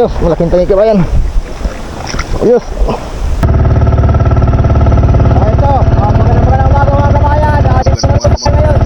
Ayos, malaking tangi kabayan. Ayos. Ah, ito. Ah, magandang magandang mga kabayan. Dito naman tayo ngayon.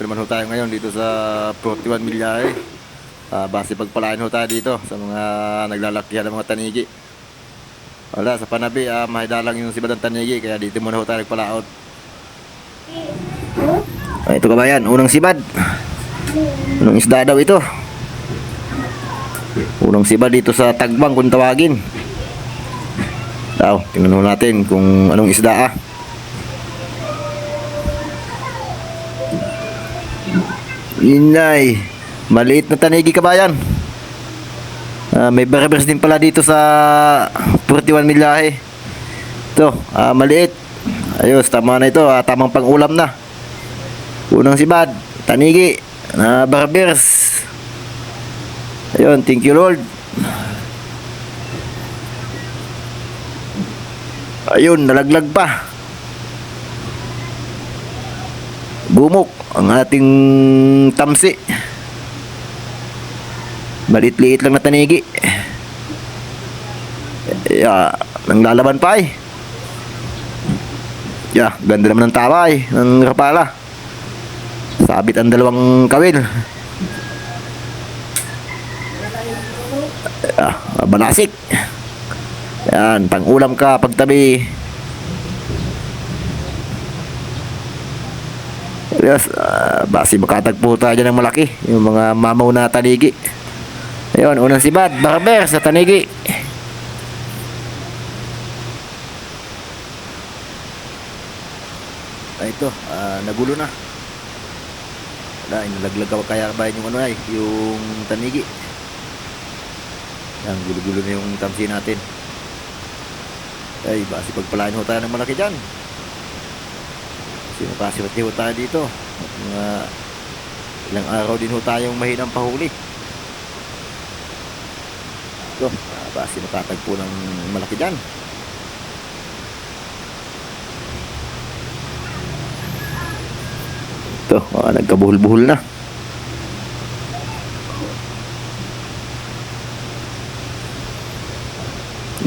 Naman ho tayo ngayon dito sa 41 Milyahe. Ah, base pagpalain ho tayo dito sa mga naglalakihan ng mga tanigi. Wala, sa panabi, ah, mahidalang yung sibad ng tanigi, kaya dito muna ho tayo nagpalaot. Ah, ito kabayan, unang sibad. Unang isda daw ito. Unang sibad dito sa tagbang kung tawagin. Daw, tingnan natin kung anong isda ah. Inay, maliit na tanigi kabayan. Ah, may barabers din pala dito sa 41 milyahe. Ito, ah, maliit. Ayos, tama na ito. Ah, tamang pang-ulam na. Unang sibad, tanigi, na barabers. Ayun, thank you Lord. Ayun, nalaglag pa. Bumok ang ating tamsi. Malit-liit lang na tanigi. Yeah, nang lalaban pa eh. Yeah, ganda naman ng taway ng rapala. Sabit ang dalawang kawil. Ah, banasik. Yan, pang-ulam ka pagtabi. Yes, ah, basi makatagpo tayo ng malaki. Yung mga mamaw na tanigi. Ayun, unang sibad, barber sa tanigi. Ay, ito, ah, nagulo na. Wala, inalaglag ka kaya ba yung ano ay, yung tanigi. Yan, gulo-gulo na yung tamsi natin. Ay, basi pagpalain ho tayo ng malaki dyan. Sino kasi ho tayo dito. Mga ilang araw din ho tayong mahinang pahuli. Ito, ah, basi matatagpo ng malaki dyan. Ito, ah, nagkabuhol-buhol na.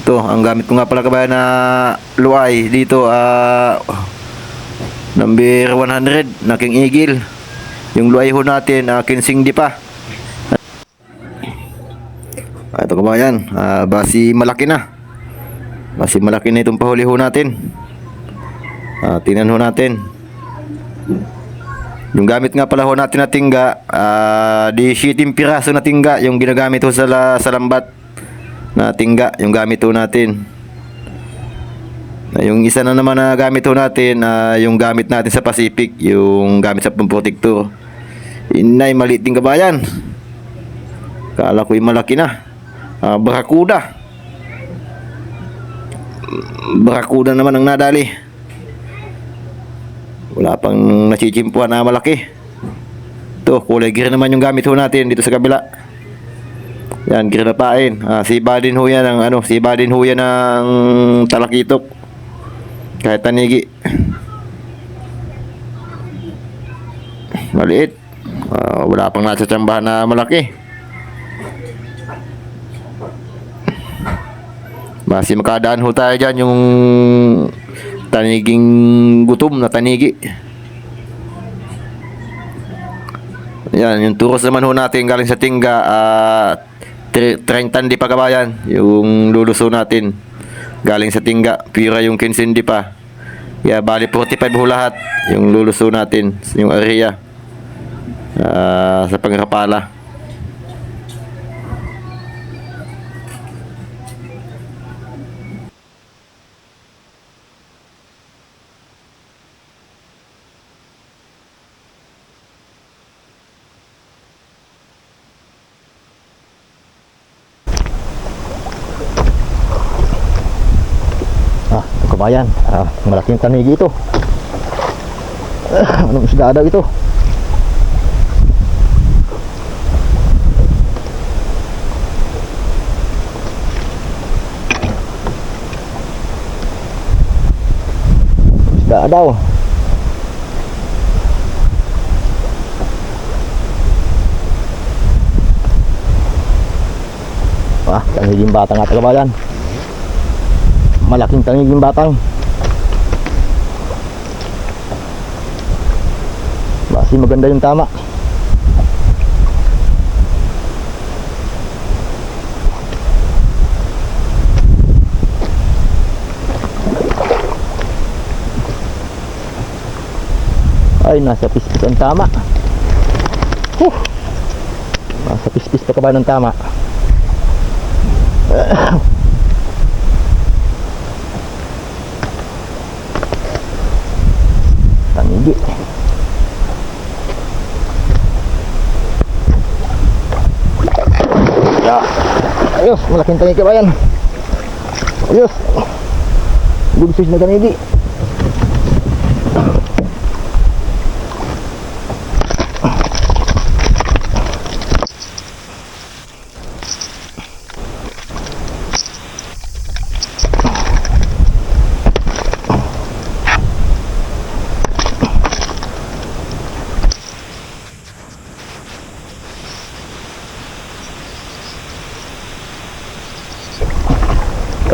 Ito, ang gamit ko nga pala kabayan na luay dito, ah, number 100, na King Eagle. Yung luay ho natin, uh, kinsing di pa. Ah, ito kabayan, ah, basi malaki na. Basi malaki na itong pahuli ho natin. Ah, tingnan ho natin. Yung gamit nga pala ho natin na tingga, ah, di 17 piraso na tingga yung ginagamit ho sa, la- sa lambat na tingga, yung gamit ho natin. Na yung isa na naman na gamit ho natin, ah, yung gamit natin sa Pacific, yung gamit sa Pumprotector. Inay, maliit din kabayan. Kala ko'y malaki na. Ah, barakuda. Barakuda naman ang nadali. Wala pang nachichimpuan na malaki. Ito, kulay green naman yung gamit ho natin dito sa kabila. Yan, pain. Ah, siba din ho yan ng ano, siba din ho yan ng talakitok. Kahit tanigi. Maliit. Ah, wala pang nasa na malaki. Basi makadaan ho tayo dyan yung taniging gutom na tanigi. Yan, yung turos naman ho natin galing sa tingga at 30 di pa kabayan yung luluso natin. Galing sa tingga pira yung 15 di pa. Yeah, bali 45 ho lahat yung luluso natin yung area. Ah, sa pangrapala Ah, ito kabayan. Ah, malaking tanigi ito. Ah, anong isda daw ito? Isda daw. Ah, tangiging batang at kabayan. Malaking tangiging batang. Basi maganda yung tama. Ay, nasa pispis ang tama. Huh. Nasa pispis pa ka ba ng tama? Tanigi. Ya. Ayos, malaking tanigi ba yan? Ayos. Good fish na tanigi.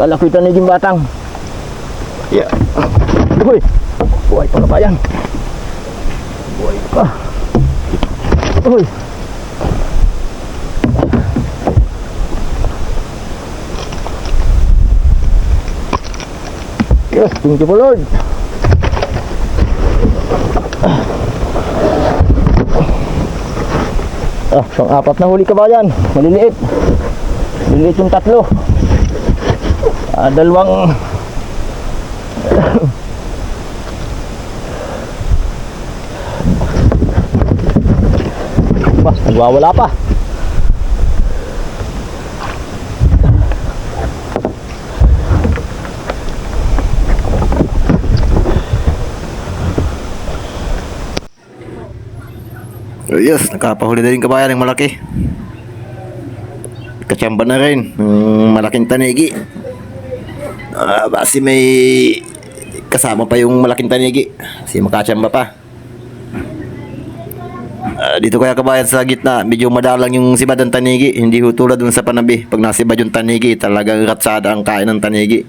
Kala ko taniging batang. Ya. Uy. Buhay pa ba yan? Buhay pa. Uy. Yes, thank you po Lord. Ah, pang apat na huli ka ba yan? Maliliit. Maliliit yung tatlo. Ah, dalawang Bah, nagwawala pa. Yes, nakapahuli na rin kabayan ng malaki. Kachamba na rin ng malaking tanigi. Ah, basi may kasama pa yung malaking tanigi. Kasi makachamba pa. Ah, dito kaya kabayan sa gitna, medyo madalang yung sibad ng tanigi. Hindi ho tulad dun sa panabi. Pag nasibad yung tanigi, talagang ratsada ang kain ng tanigi.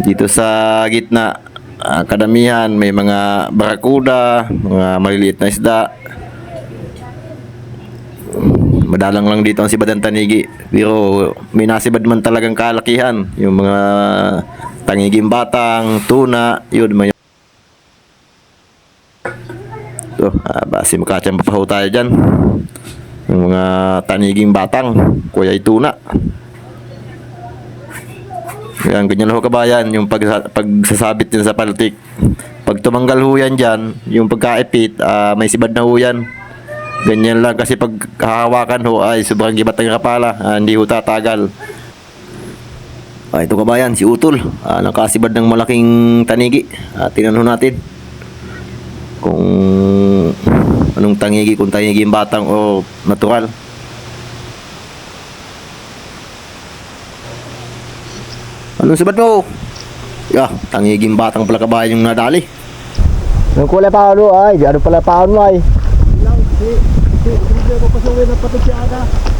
Dito sa gitna, ah, kadamihan may mga barakuda, mga maliliit na isda. Madalang lang dito ang sibad ng tanigi. Pero may nasibad man talagang kalakihan. Yung mga tangiging batang, tuna, yun. May... So, ah, basi makachamba pa ho tayo dyan. Yung mga taniging batang, kuya tuna. Yan, ganyan ho kabayan, yung pag, pagsasabit din sa paltik. Pag tumanggal ho yan dyan, yung pagkaipit, ah, may sibad na ho yan. Ganyan lang kasi pag hahawakan ho ay sobrang gibat ng kapala, ah, hindi ho tatagal. Ah, ito kabayan, si Utol. Ah, nakasibad ng malaking tanigi. Ah, tingnan natin. Kung anong tangigi, kung tangigi yung batang o natural. Anong sibad mo? Yeah, tangiging batang pala kabayan yung nadali. Yung kulay pa ano ay, ano pala pa ano ay.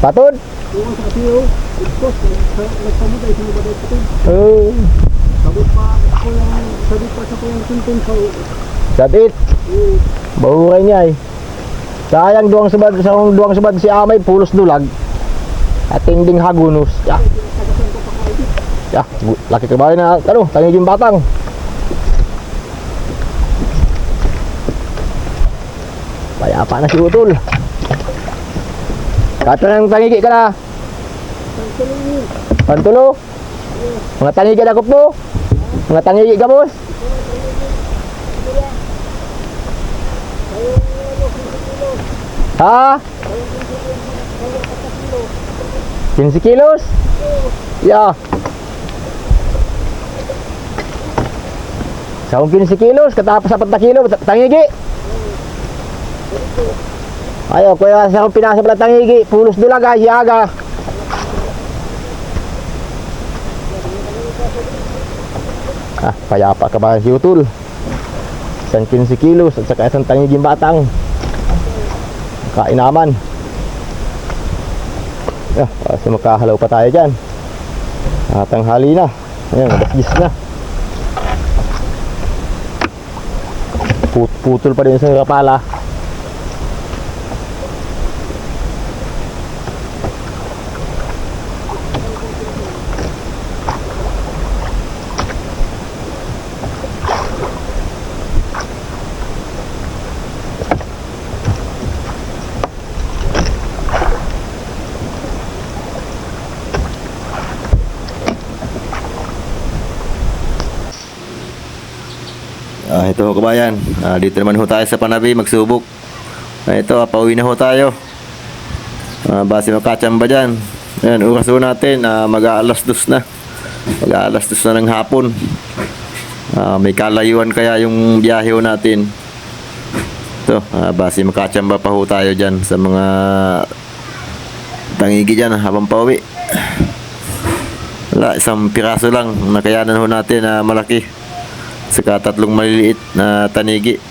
Patod? yung sa katiyo ikos nagsamod ay sino ba daw patog Oh, pa ako yung sabot pa sa kuyang tuntun sa sabit. Bahuray niya ay. Sayang duwang subad sa duwang subad si Amay pulos dulag. At tinding hagunus. Ya. Ya, laki ka ba na ano, tangiging batang. Payapa na si Utol. Kato ng tangigi ka na. Pantulo. Mga tangigi na kupo. Mga tangigi ka boss. Ha? 15 kilos? Ya. Sa 15 kilos, katapos 4 na kilo, tangigi. Ayo, kuya sa akong pinasa pala tangigi, pulos dulaga, yaga. Ah, payapa ka ba si Utul? Isang 15 kilos at saka isang tangiging batang. Kainaman. Yeah, kasi makahalaw pa tayo dyan. Ah, tanghali na. Ayan, 10 na. Put putol pa din sa kapala. Ito ho kabayan. Ah, dito naman ho tayo sa Panabi magsubok. Ah, ito, pauwi na ho tayo. Ah, base makachamba dyan. Ayan, oras ho natin. Ah, mag-aalas dos na. Mag-aalas dos na ng hapon. Ah, may kalayuan kaya yung biyahe ho natin. Ito, ah, base makachamba pa ho tayo dyan sa mga tangigi dyan habang pauwi. Wala, isang piraso lang. Nakayanan ho natin na malaki. Saka tatlong maliliit na tanigi.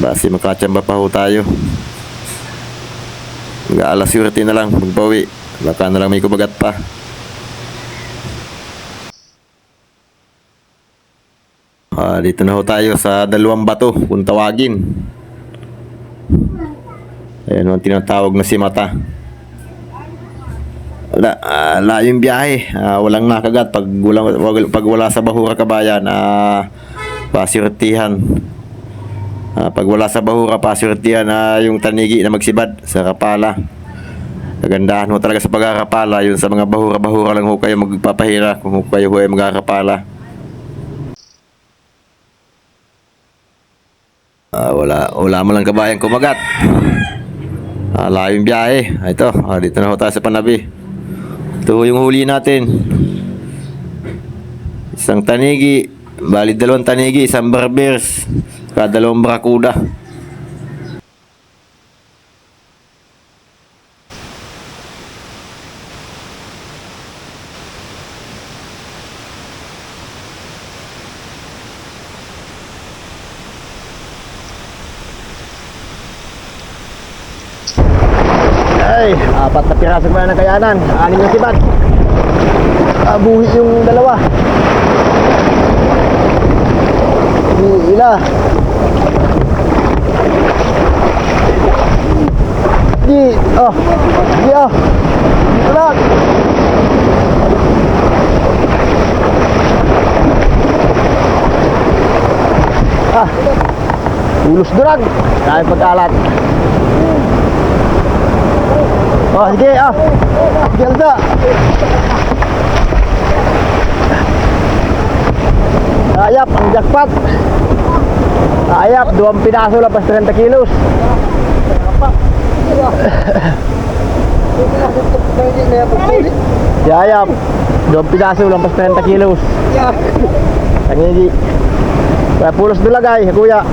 Base makachamba pa ho tayo. Mag-aalas surti na lang magpawi. Baka na lang may kumagat pa. Ah, dito na ho tayo sa dalawang bato kung tawagin. Ayan ang tinatawag na si Mata. Wala, ah, layong biyahe. Ah, walang nakagat pag wala, wag- pag wala sa Bahura Kabayan, ah, pasurtihan. Ah, pag wala sa Bahura, pasurtihan ah, yung tanigi na magsibad sa Kapala. Kagandahan mo talaga sa pagkakapala, yun sa mga bahura-bahura lang ho kayo magpapahira kung ho kayo ho ay magkakapala. Ah, wala, wala mo lang kabayan kumagat. Ah, layong biyahe. Ah, Ito, ah, dito na ho tayo sa Panabi. Ito yung huli natin. Isang tanigi, bali dalawang tanigi, isang barbers, kada dalawang barakuda. Ay, apat na piraso pa ng kayanan. Anim na sibat. Abuhi yung dalawa. Ila. Di, oh. Di, oh. Lang. Ah. Ulos durag. Dahil pagkalat. Oh, sige, ah. Sige, Alda. Ayap, ang jackpot. Ayap, duwang pinaso lang, pas 30 kilos. Ayap, duwang pinaso lang, pas 30 kilos. Tangigi. Kaya pulos dulagay, kuya.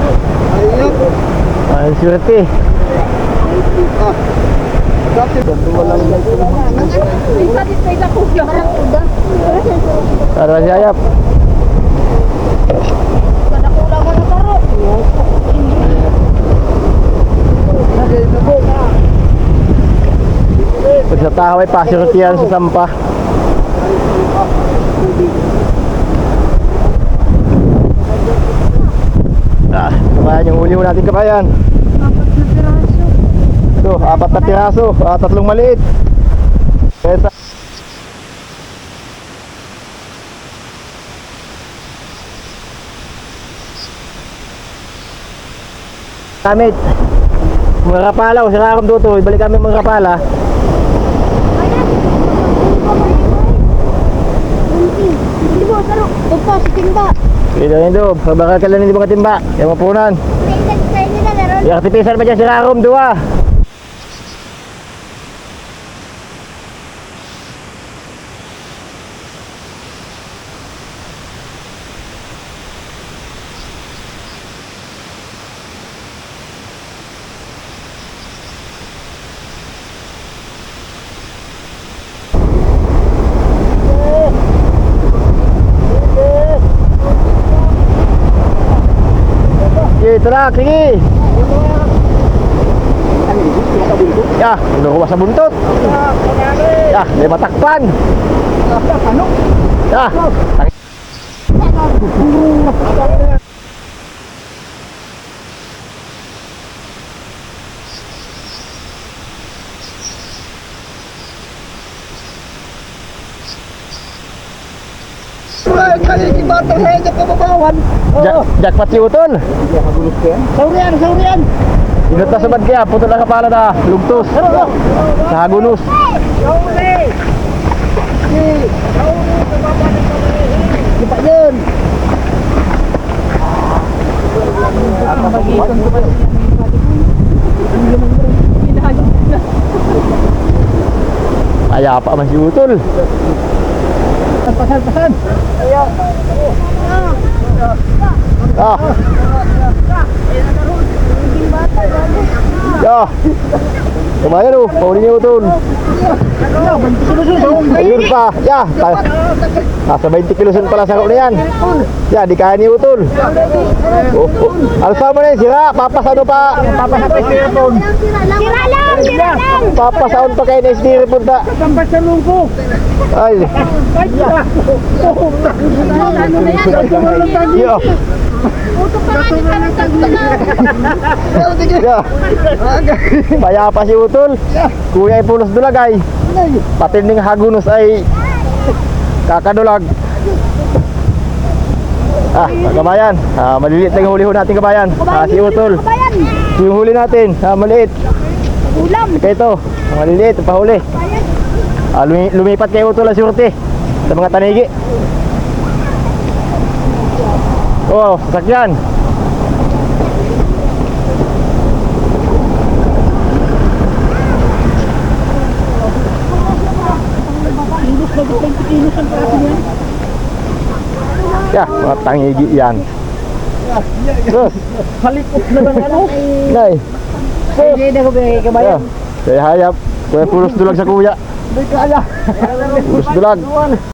Ay, swerte. Tara si Ayap. Pag sa tao ay pasurtihan sa sampa. Ah, kabayan yung huli mo natin kabayan. Ito, apat na piraso, ah, tatlong maliit. Kesa. Kamit. Mga kapala, o sila akong tuto, ibalik kami mga kapala. Ito, si Timba. Ito na ito, bakal ka lang hindi mga timba. Kaya mapunan. Yung katipisan pa dyan si Rarom, dua. Na, sige. Ya, kinukuha sa buntot. Ya, may matakpan. Ano? Ya. Si Bata na yung kababawan. Jak jackpot si Utol. Saurian, saurian. Inot na sabad kaya, putol na kapala na, lugtos. Sa hagunos. Sauri. Sauri, kababawan. Di pa yun. Kaya pa man si Utol. Pasan, pasan. Ah. Ya. Lumayan oh, pauli niya Utol. Ayun pa, ya. Nasa 20 kilosan pala sa na yan. Ya, di kaya ni Utol. Oh, oh. Alsa mo na yun, sira. Papasano pa. Papasano pa sira po. Sira lang, sira lang. Papasaon pa kayo na istiri punta. Sampai sa lungko. Ay, Ay, ya. yo. Utok pa nga ni pa si Utol. Kuya ay pulos dulag ay. Patinding hagunos ay kakadulag. Ah, kabayan. Ah, maliliit lang huli ho natin kabayan. Ah, si Utol. Yung huli natin, ah, maliit. Ulam. Kaya ito, maliliit, pahuli. Ah, lumi- lumipat kay Utol ang surte sa mga tanigi. Oh, sasakyan. Ya, mga tangigi yan. Terus, Halipot na ng ano. nay. Hindi na ko Ya, kabayan. saya hayap. Kuya pulos dulag sa kuya. Pulos dulag.